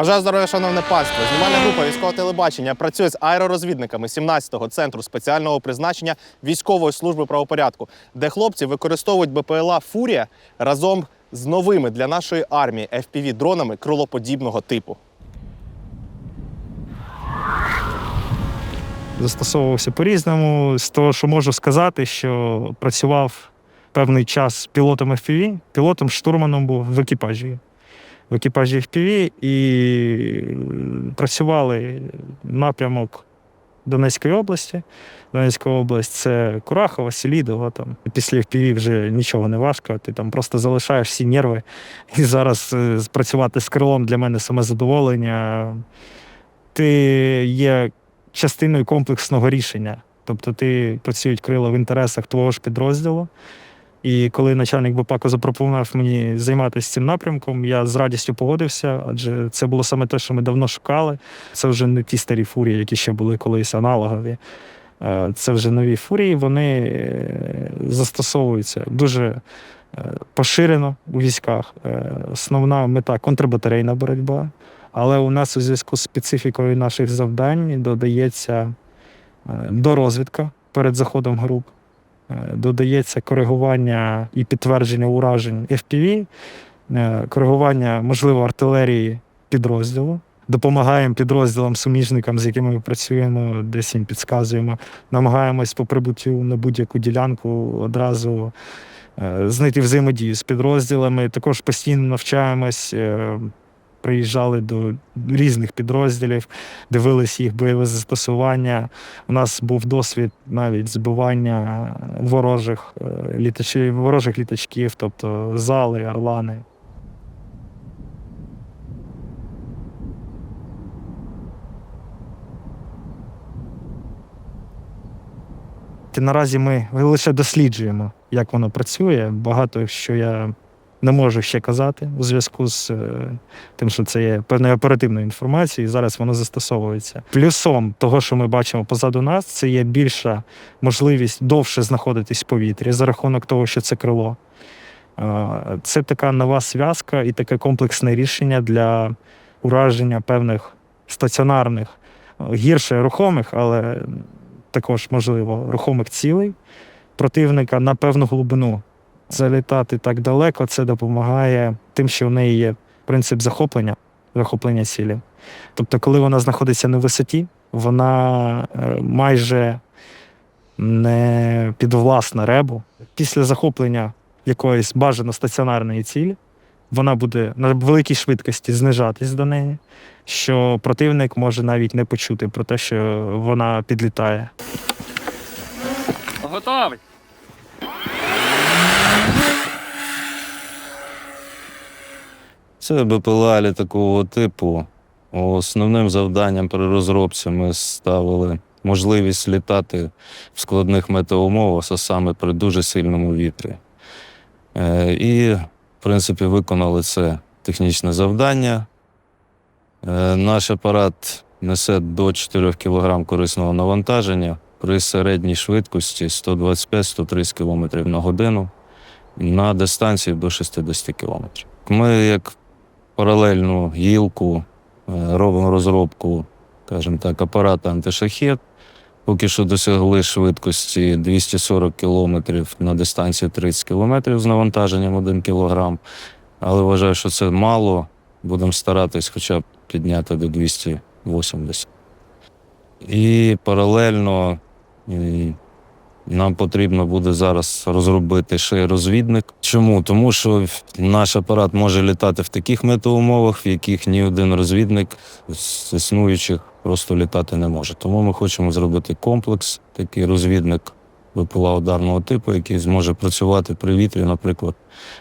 Бажаю здоров'я, шановне панство. Знімальна група військового телебачення працює з аеророзвідниками 17-го центру спеціального призначення військової служби правопорядку, де хлопці використовують БПЛА Фурія разом з новими для нашої армії fpv дронами крилоподібного типу. застосовувався по-різному. З того, що можу сказати, що працював певний час пілотом FPV, пілотом штурманом був в екіпажі. В екіпажі FPV і працювали напрямок Донецької області. Донецька область це Курахова, Селідова. Там. Після FPV вже нічого не важко, ти там просто залишаєш всі нерви. І зараз е, працювати з крилом для мене саме задоволення. Ти є частиною комплексного рішення. Тобто ти працюють крила в інтересах твого ж підрозділу. І коли начальник БПАКу запропонував мені займатися цим напрямком, я з радістю погодився, адже це було саме те, що ми давно шукали. Це вже не ті старі фурії, які ще були колись аналогові. Е, Це вже нові фурії, вони е, застосовуються дуже е, поширено у військах. Основна мета контрбатарейна боротьба. Але у нас у зв'язку з специфікою наших завдань додається дорозвідка перед заходом груп, додається коригування і підтвердження уражень FPV, е, коригування, можливо, артилерії підрозділу. Допомагаємо підрозділам, суміжникам, з якими ми працюємо, десь їм підказуємо. Намагаємось по прибуттю на будь-яку ділянку одразу е, знайти взаємодію з підрозділами. Також постійно навчаємось. Приїжджали до різних підрозділів, дивились їх бойове застосування. У нас був досвід навіть збивання ворожих е, літачів, ворожих літачків, тобто зали, орлани. Наразі ми лише досліджуємо, як воно працює. Багато що я не можу ще казати у зв'язку з е, тим, що це є певною оперативною інформацією, і зараз воно застосовується. Плюсом того, що ми бачимо позаду нас, це є більша можливість довше знаходитись в повітрі за рахунок того, що це крило. Це така нова зв'язка і таке комплексне рішення для ураження певних стаціонарних, гірше рухомих, але також можливо рухомих цілей противника на певну глибину залітати так далеко, це допомагає тим, що в неї є принцип захоплення, захоплення цілі. Тобто, коли вона знаходиться на висоті, вона е, майже не підвласна ребу. Після захоплення якоїсь бажано стаціонарної цілі, вона буде на великій швидкості знижатись до неї, що противник може навіть не почути про те, що вона підлітає. Готовий. Це БПЛА літакового типу. Основним завданням при розробці ми ставили можливість літати в складних метеоумовах, а саме при дуже сильному вітрі. Е, І, в принципі, виконали це технічне завдання. Е, Наш апарат несе до 4 кг корисного навантаження при середній швидкості 125-130 км на годину на дистанції до 60 км. Ми, як паралельну гілку, е, робимо розробку, скажімо так, апарата антишахет. Поки що досягли швидкості 240 км на дистанції 30 км з навантаженням 1 кг. Але вважаю, що це мало. Будемо старатись хоча б підняти до 280. І паралельно нам потрібно буде зараз розробити ще розвідник. Чому? Тому що наш апарат може літати в таких метеоумовах, в яких ні один розвідник з існуючих просто літати не може. Тому ми хочемо зробити комплекс, такий розвідник ВПЛА ударного типу, який зможе працювати при вітрі, наприклад,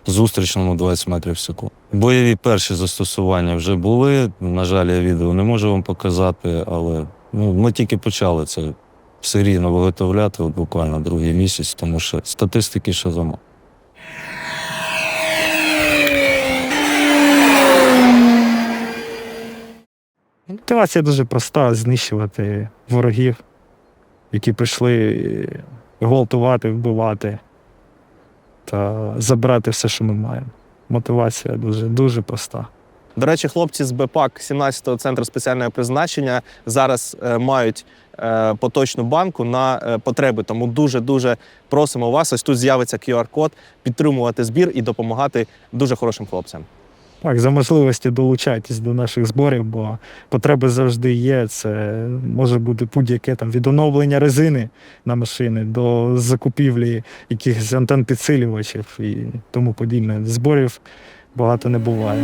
зустрічному 20 метрів в секунду. Бойові перші застосування вже були. На жаль, я відео не можу вам показати, але ну, ми тільки почали це серійно виготовляти от буквально другий місяць, тому що статистики ще замало. Мотивація дуже проста знищувати ворогів, які прийшли гвалтувати, вбивати та забрати все, що ми маємо. Мотивація дуже, дуже проста. До речі, хлопці з БПАК 17-го центру спеціального призначення зараз е, мають е, поточну банку на е, потреби. Тому дуже дуже просимо вас. Ось тут з'явиться QR-код, підтримувати збір і допомагати дуже хорошим хлопцям. Так, за можливості долучайтесь до наших зборів, бо потреби завжди є. Це може бути будь-яке там від оновлення резини на машини до закупівлі якихось антен підсилювачів і тому подібне. Зборів багато не буває.